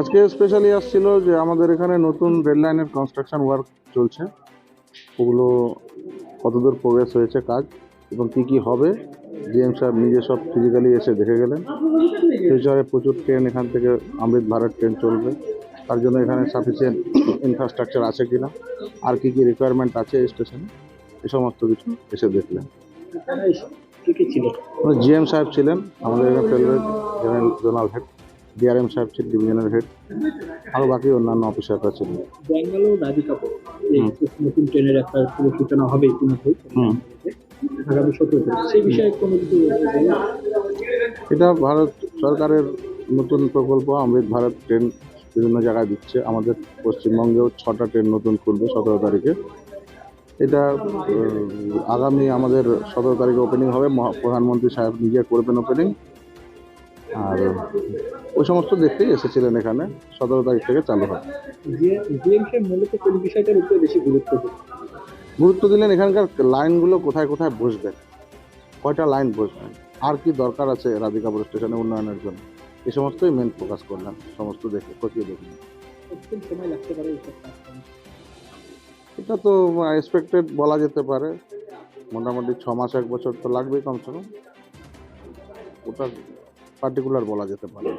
আজকে স্পেশালি আসছিল যে আমাদের এখানে নতুন রেল লাইনের কনস্ট্রাকশন ওয়ার্ক চলছে। ওগুলো কতদূর প্রোগ্রেস হয়েছে কাজ এবং কি কি হবে জিএম সাহেব নিজে সব ফিজিক্যালি এসে দেখে গেলেন। ফিউচারে প্রচুর ট্রেন এখান থেকে অমৃত ভারত ট্রেন চলবে। তার জন্য এখানে সাফিসিয়েন্ট ইনফ্রাস্ট্রাকচার আছে কি না আর কী কী রিকোয়ারমেন্ট আছে স্টেশনে এই সমস্ত কিছু এসে দেখলেন। জিএম সাহেব ছিলেন আমাদের এখানে railway general zonal head DRM সাহেব ছিলেন ডিভিশনাল হেড আরও বাকি অন্যান্য অফিসাররা ছিলেন। ব্যাঙ্গালোর নতুন ট্রেনের একটা পুরো সূচনা হবে ইতিমধ্যেই। আগামী সতেরো সেই বিষয়ে কোনো কিছু এটা ভারত সরকারের নতুন প্রকল্প অমৃত ভারত ট্রেন বিভিন্ন জায়গায় দিচ্ছে। আমাদের পশ্চিমবঙ্গেও ছটা ট্রেন নতুন খুলবে সতেরো তারিখে। এটা আগামী আমাদের সতেরো তারিখে ওপেনিং হবে। প্রধানমন্ত্রী সাহেব নিজে করবেন ওপেনিং আর ওই সমস্ত দেখতেই এসেছিলেন এখানে। সতেরো তারিখ থেকে চালু হয়। মূলত কোন বিষয়টার উপরে বেশি গুরুত্ব গুরুত্ব দিলেন এখানকার লাইনগুলো কোথায় কোথায় বসবে কয়টা লাইন বসবেন? আর কি দরকার আছে রাধিকাপুর স্টেশনে উন্নয়নের জন্য? এই সমস্তই মেন ফোকাস করলাম সমস্ত দেখে খতিয়ে দেখলাম করতে? এটা তো এক্সপেক্টেড বলা যেতে পারে। মোটামুটি ছ মাস এক বছর তো লাগবেই কমসে কম। ওটা পার্টিকুলার বলা যেতে পারে।